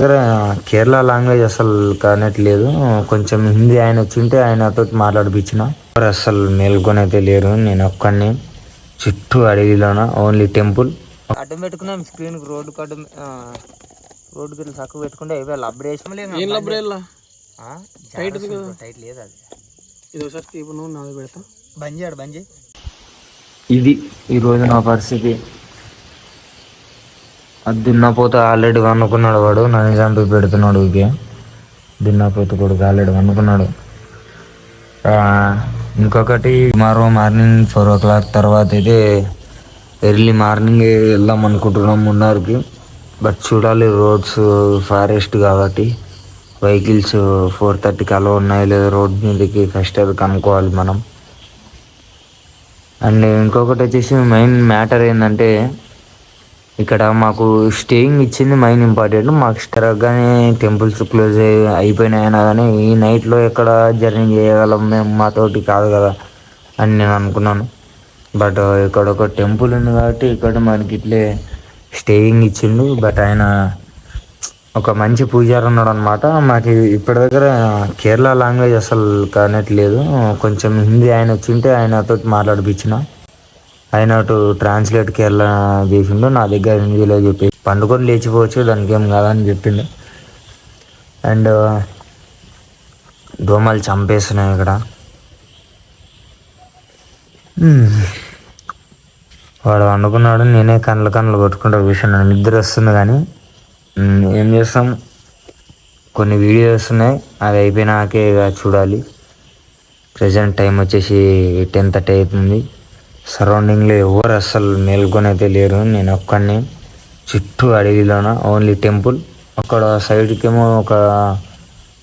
దగ్గర కేరళ లాంగ్వేజ్ అసలు కానట్లేదు. కొంచెం హిందీ ఆయన వచ్చింటే ఆయనతో మాట్లాడిపించిన. ఎవరు అసలు మేల్కొని అయితే లేరు నేను ఒక్కడిని. చుట్టూ అడవిలోన ఓన్లీ టెంపుల్. అడ్డం పెట్టుకున్నాం స్క్రీన్ రోడ్డు అడ్డం రోడ్డు గిట్ల చక్కగా పెట్టుకుంటే అయిపోయి లబ్బడి వేసాం ఏం లబ్బరేళ్ళ టైట్ టైట్ లేదు అది. ఇది ఒకసారి ఇప్పుడు నువ్వు నాది పెడతా. బంద్ చేయడు బంద్ చేయి ఇది ఈరోజు నా పరిస్థితి. అది దున్నపోతే ఆల్రెడీ వన్నుకున్నాడు వాడు. నన్ను చంపి పెడుతున్నాడు ఊకే దున్నపోత కొడుకు ఆల్రెడీ వన్నుకున్నాడు ఇంకొకటి మరో మార్నింగ్ ఫోర్ ఓ క్లాక్ తర్వాత అయితే ఎర్లీ మార్నింగ్ వెళ్దాం అనుకుంటున్నాం మున్నార్కి. బట్ చూడాలి రోడ్స్ ఫారెస్ట్ కాబట్టి. వెహికల్స్ ఫోర్ థర్టీకి అలా ఉన్నాయి లేదా రోడ్ మీదకి ఫస్ట్ అది కనుక్కోవాలి మనం. అండ్ ఇంకొకటి వచ్చేసి మెయిన్ మ్యాటర్ ఏంటంటే ఇక్కడ మాకు స్టేయింగ్ ఇచ్చింది మెయిన్ ఇంపార్టెంట్ మాకు తిరగగానే టెంపుల్స్ క్లోజ్ అయిపోయినాయినా కానీ ఈ నైట్లో ఎక్కడ జర్నీ చేయగలం మేము మాతోటి కాదు కదా అని నేను అనుకున్నాను. బట్ uh, ఇక్కడ ఒక టెంపుల్ ఉంది కాబట్టి ఇక్కడ మనకి ఇట్లే స్టేయింగ్ ఇచ్చిండు. బట్ ఆయన ఒక మంచి పూజారి ఉన్నాడు అనమాట మాకు ఇప్పటి దగ్గర కేరళ లాంగ్వేజ్ అసలు కానట్లేదు కొంచెం హిందీ ఆయన వచ్చింటే ఆయనతో మాట్లాడిపించిన. ఆయన అటు ట్రాన్స్లేట్ కేరళ చేసిండు నా దగ్గర హిందీలో చెప్పి. పండుకొని లేచిపోవచ్చు దానికి ఏం కాదని చెప్పిండు. అండ్ దోమలు చంపేస్తున్నాయి ఇక్కడ. వాడు వండుకున్నాడు నేనే కళ్ళు కళ్ళు కొట్టుకుంటూ కూర్చున్నాను. నిద్ర వస్తుంది కానీ ఏం చేస్తాం? కొన్ని వీడియోస్ ఉన్నాయి అది అయిపోయినాకే ఇక చూడాలి. ప్రజెంట్ టైం వచ్చేసి టెన్ థర్టీ అవుతుంది సరౌండింగ్లో ఎవరు అస్సలు మేల్కొని అయితే లేరు నేను ఒక్కడిని. చుట్టూ అడవిలోన? ఓన్లీ టెంపుల్ అక్కడ సైడ్కేమో ఒక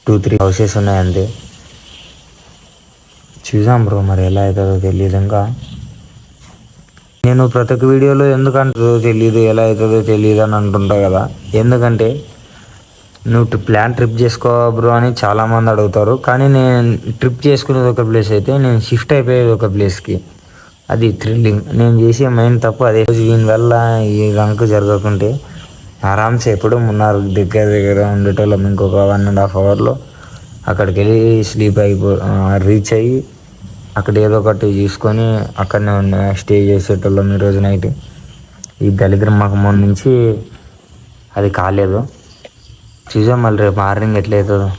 టూ త్రీ హౌసెస్ ఉన్నాయి అంతే చూసాం బ్రో మరి ఎలా అవుతుందో తెలియదు ఇంకా. నేను ప్రతి ఒక్క వీడియోలో ఎందుకంటుందో తెలియదు ఎలా అవుతుందో తెలియదు అని అంటుంటా కదా. ఎందుకంటే నువ్వు ప్లాన్ ట్రిప్ చేసుకో బ్రో అని చాలామంది అడుగుతారు. కానీ నేను ట్రిప్ చేసుకునేది ఒక ప్లేస్ అయితే నేను షిఫ్ట్ అయిపోయేది ఒక ప్లేస్కి. అది థ్రిల్లింగ్ నేను చేసే మెయిన్ తప్పు అదే. దీని వల్ల ఈ రంక్ జరగకుంటే ఆరామ్సే ఎప్పుడు మున్నారు దగ్గర దగ్గర ఉండేటోళ్ళం ఇంకొక వన్ అండ్ హాఫ్ అవర్లో అక్కడికి వెళ్ళి స్లీప్ అయిపో రీచ్ అయ్యి అక్కడ ఏదో ఒకటి చూసుకొని అక్కడనే ఉన్న స్టే చేసేటోళ్ళం ఈరోజు నైట్ ఈ దళిద్రం మాకు మొన్న నుంచి అది కాలేదు. చూసాం మళ్ళీ రేపు మార్నింగ్ ఎట్లయితుందో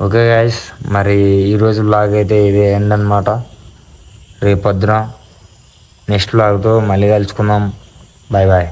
ఓకే గాయస్ మరి ఈరోజు బ్లాగ్ అయితే ఇది. ఎండ్ అనమాట రేపు పొద్దున నెక్స్ట్ బ్లాగ్తో మళ్ళీ కలుసుకుందాం. Bye bye